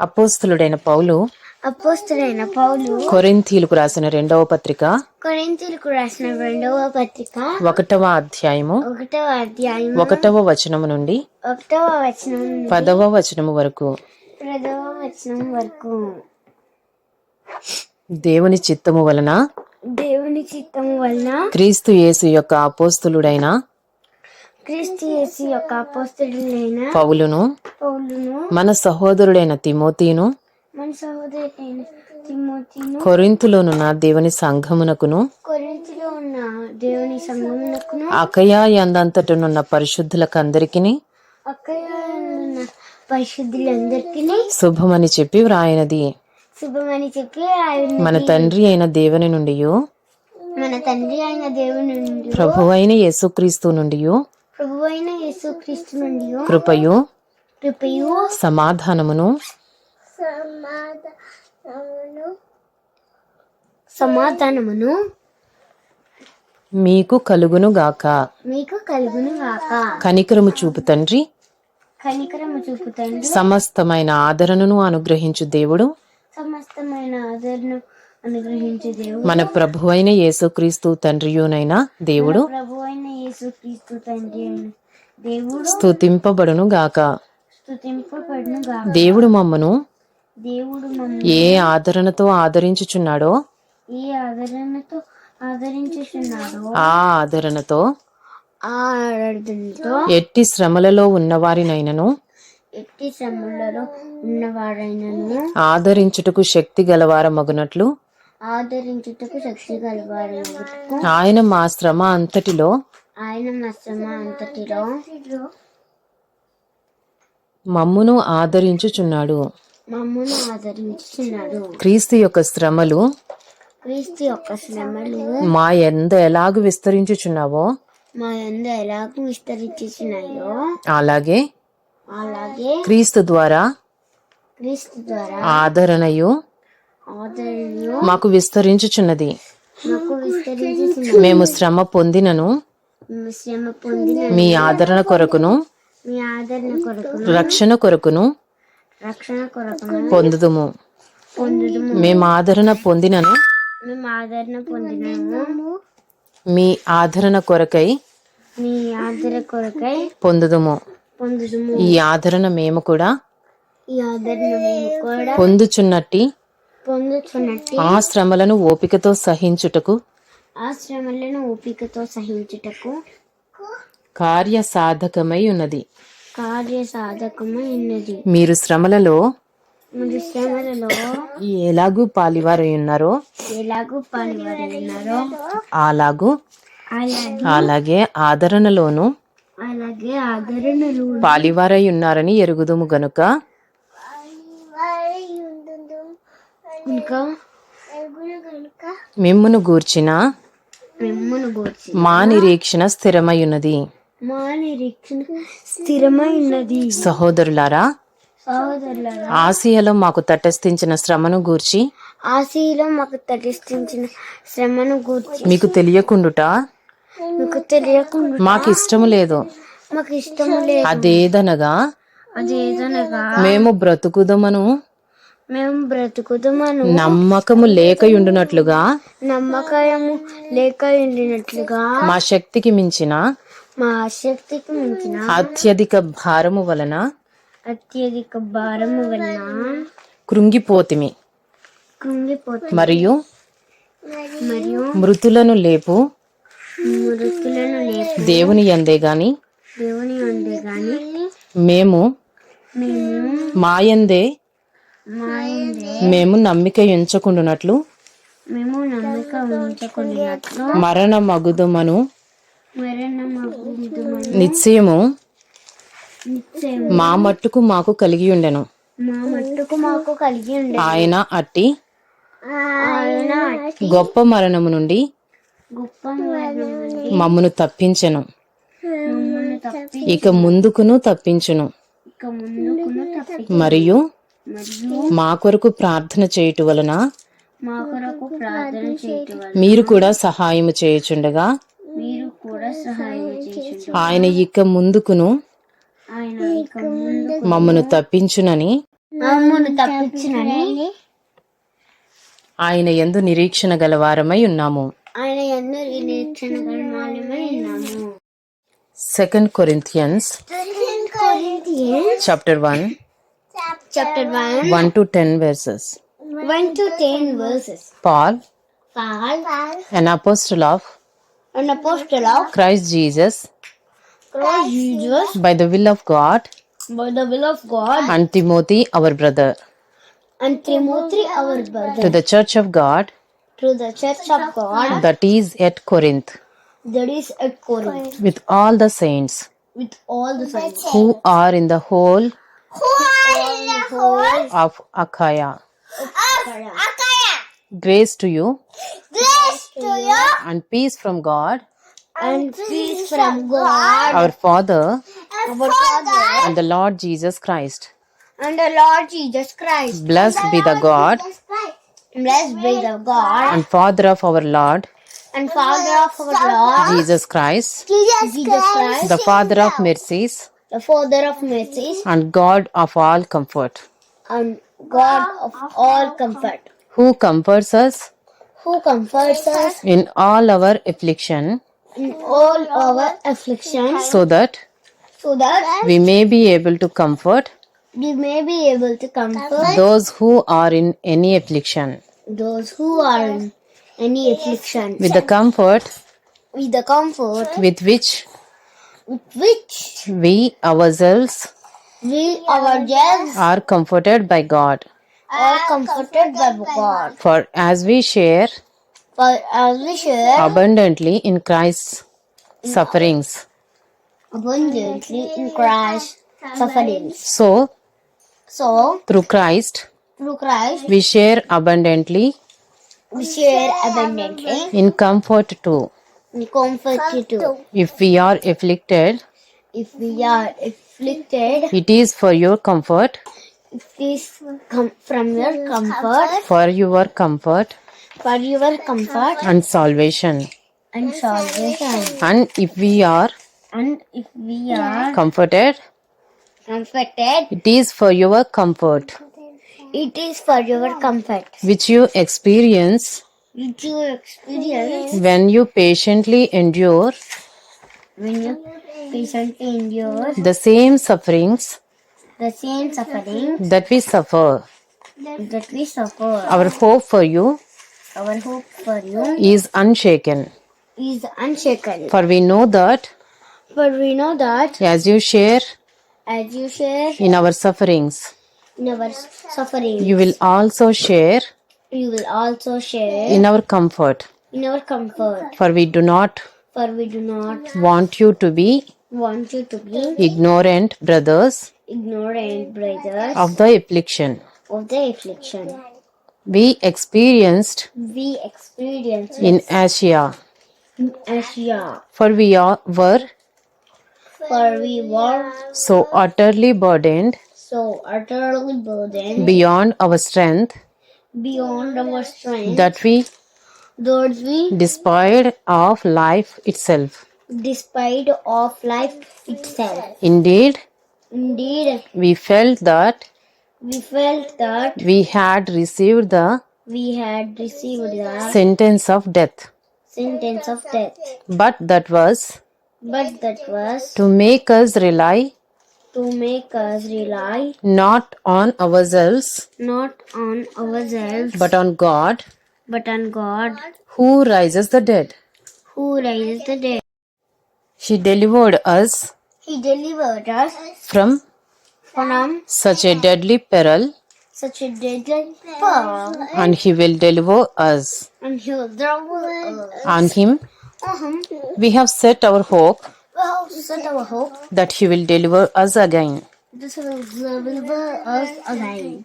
అపోస్తులుడైన పౌలు అపోస్తులైన పౌలు కొరింథీలకు రాసిన రెండవ పత్రిక కొరింతీలకు రాసిన రెండవ పత్రిక ఒకటవ అధ్యాయము ఒకటవ అధ్యాయం ఒకటవ వచనము నుండి ఒకటవ వచనం పదవ వచనము వరకు. పదవ వచనం వరకు. దేవుని చిత్తము వలన దేవుని చిత్తము వలన క్రీస్తు యేసు యొక్క అపోస్తులుడైన క్రీస్తు యేసు యొక్క అపోస్తులైన పౌలును పౌలును మన సహోదరుడైన తిమోతిను మన సహోదరుడైన తిమోతిను కొరింతులోనున్న దేవుని సంఘమునకును ఉన్న దేవుని సంగమునకును అకయా యందంతటనున్న పరిశుద్ధులకందరికిని ఉన్న పరిశుద్ధులందరికీ శుభమని చెప్పి వ్రాయనది. శుభమని చెప్పి మన తండ్రి అయిన దేవుని నుండి మన తండ్రి అయిన దేవుని నుండి ప్రభువైన యేసుక్రీస్తు నుండి ప్రభు అయిన యేసుక్రీస్తు నుండి కృపయు కృపయు సమాధానమును సమాధానమును సమాధానమును మీకు కలుగును గాక. మీకు కలుగును గాక. కనికరము చూపు తండ్రి. కనికరము చూపుతండి సమస్తమైన ఆదరణను అనుగ్రహించు దేవుడు. సమస్తమైన ఆదరణ అనుగ్రహించే దేవుడు. మన ప్రభువైన యేసుక్రీస్తు తండ్రియునైన దేవుడు. ప్రభు అయిన యేసుక్రీస్తు తండ్రి అయిన దేవుడు స్తుతింపబడును గాక. స్తుతింపబడును గాక. దేవుడు మమ్మను దేవుడు ఏ ఆదరణతో ఆదరించుచున్నాడో? ఈ ఆదరణతో ఆదరించుచున్నాడు? ఆ ఆదరణతో ఆ ఎట్టి శ్రమలలో ఉన్నవారినైనను ఎట్టి శ్రమలలో ఉన్నవారైనను ఆదరించుటకు శక్తి గలవారమగునట్లు ఆదరించుటకు శక్తి గలవారైనకు ఆయన మా శ్రమ అంతటిలో ఆయన మా శ్రమ అంతటిలో? మమ్మును ఆదరించుచున్నాడు. మమ్మను ఆదరించుచున్నాడు. క్రీస్తు యొక్క శ్రమలు క్రీస్తు యొక్క శ్రమలు మా ఎంత ఎలాగు విస్తరించుచున్నావో? మా యందు ఎలాగూ విస్తరించుచున్నాయో? అలాగే అలాగే క్రీస్తు ద్వారా క్రీస్తు ద్వారా ఆదరణయు ఆదరణను మాకు విస్తరించుచున్నది. మాకు విస్తరించుచున్నది. మేము శ్రమ పొందినను. శ్రమ పొందిన మీ ఆదరణ కొరకును మీ ఆదరణ కొరకు రక్షణ కొరకును రక్షణ కొరకును పొందుదుము. పొందుదము. మేము ఆదరణ పొందినను మేము ఆదరణ పొందినాము. మీ ఆదరణ కొరకై మీ ఆదరణ కొరకై పొందుదుము. పొందుదము. ఈ ఆదరణ మేము కూడా ఈ ఆదరణ మేము కూడా పొందుచున్నట్టి ఆ శ్రమలను ఓపికతో సహించుటకు ఆ శ్రమలను ఓపికతో సహించుటకు కార్య సాధకమై ఉన్నది. కార్య సాధకమై ఉన్నది మీరు శ్రమలలో మరి శ్రమలలో ఎలాగూ పాలివారై ఉన్నారో ఎలాగూ పాల్గొని ఉన్నారో అలాగూ అలాగే ఆదరణలోను అలాగే ఆదరణలు పాలివారై ఉన్నారని ఎరుగుదుము గనుక ఇంకా మిమ్మును గూర్చిన మా నిరీక్షణ స్థిరమై ఉన్నది మా నిరీక్షణ స్థిరమై ఉన్నది సహోదరులారా ఆసియాలో మాకు తటస్థించిన శ్రమను గూర్చి ఆశీలో మాకు తటిష్టించిన శ్రమను గూర్చి మీకు తెలియకుండుట మీకు తెలియకుండా మాకు ఇష్టము లేదు. మాకు ఇష్టము లేదు. అదేదనగా అదేదనగా మేము బ్రతుకుదమను మేము బ్రతుకుదమను. నమ్మకము లేకయుండునట్లుగా? నమ్మకము లేక ఉండినట్లుగా మా శక్తికి మించిన? మా ఆసక్తికి మించిన? అత్యధిక భారము వలన? అత్యధిక భారము వలన? కృంగిపోతిమి. కృంగిపోతుంది మరియు? మరియు? మృతులను లేపు? మృతులను లేపి. దేవుని యందే గాని? దేవుని ఉండే గాని? మేము? మేము? మాయందే మేము నమ్మిక ఉంచకుండునట్లు మేము నమ్మిక ఉంచుకున్నట్లు మరణ మగుదుమను నిశ్చయము నిశ్చయం మా మట్టుకు మాకు కలిగి ఉండెను మా మట్టుకు మాకు కలిగి ఉండే ఆయన అట్టి ఆయన గొప్ప మరణము నుండి గొప్ప మమ్మను తప్పించెను. ఇక ముందుకును తప్పించును. ఇక ముందుకును మరియు మా కొరకు ప్రార్థన చేయుట వలన మీరు కూడా సహాయం చేయుచుండగా ఆయన ఇక ముందుకును మమ్మను తప్పించునని ఆయన ఎందు నిరీక్షణ గలవారమై ఉన్నాము. Second Corinthians chapter one chapter 1 1 to 10 verses. 1 to 10 verses. Paul, Paul, an apostle of an apostle of Christ Jesus, Christ Jesus, by the will of God, by the will of God, and Timothy, our brother, and Timothy, our brother, to the church of God, to the church of God, that is at Corinth, that is at Corinth, with all the saints, with all the saints, who are in the whole, who are in the whole of Achaia. Akaya. Grace to you. Grace to you. And peace from God. And peace from God. Our Father. Our Father. And the Lord Jesus Christ. and the Lord Jesus Christ. Blessed be the God. Blessed be the God. And Father of our Lord. And Father of our Lord. Jesus Christ, Jesus Christ, the Father of mercies the Father of mercies and God of all comfort, and God of all comfort, who comforts us? Who comforts us in all our affliction, in all our afflictions, so that so that we may be able to comfort we may be able to comfort those who are in any affliction. those who are in any affliction. With the comfort with the comfort with which which we ourselves we ourselves are comforted by God. are comforted by God. For as we share For as we share abundantly in Christ's sufferings, abundantly in Christ's sufferings, so so through Christ through Christ we share abundantly we share abundantly in comfort too. In comfort too. If we are afflicted, If we are afflicted, it is for your comfort, it is com- from your comfort, for your comfort for your comfort and salvation. and salvation. And if we are And if we are comforted, comforted, it is for your comfort, it is for your comfort. which you experience You experience when you patiently endure when you patiently endure the same sufferings the same suffering that we suffer. that we suffer. Our hope for you Our hope for you is unshaken, is unshaken. for we know that For we know that as you share as you share in our sufferings, in our suffering, you will also share you will also share in our comfort. in our comfort. For we do not For we do not want you to be want you to be ignorant, brothers, ignorant, brothers, of the affliction of the affliction we experienced we experienced in Asia. in Asia. For we are, were For we were so utterly burdened so utterly burdened beyond our strength beyond our strength that we that we, despaired of life itself. despite of life itself. Indeed, Indeed, we felt that we felt that we had received the we had received the sentence of death, sentence of death, but that was but that was to make us rely to make us rely not on ourselves not on ourselves but on God but on God who raises the dead. who raises the dead. He delivered us He delivered us from from such a deadly peril, such a deadly peril, and He will deliver us. and He will deliver us. On Him we have set our hope We have set our hope. That He will deliver us again. This will deliver us again.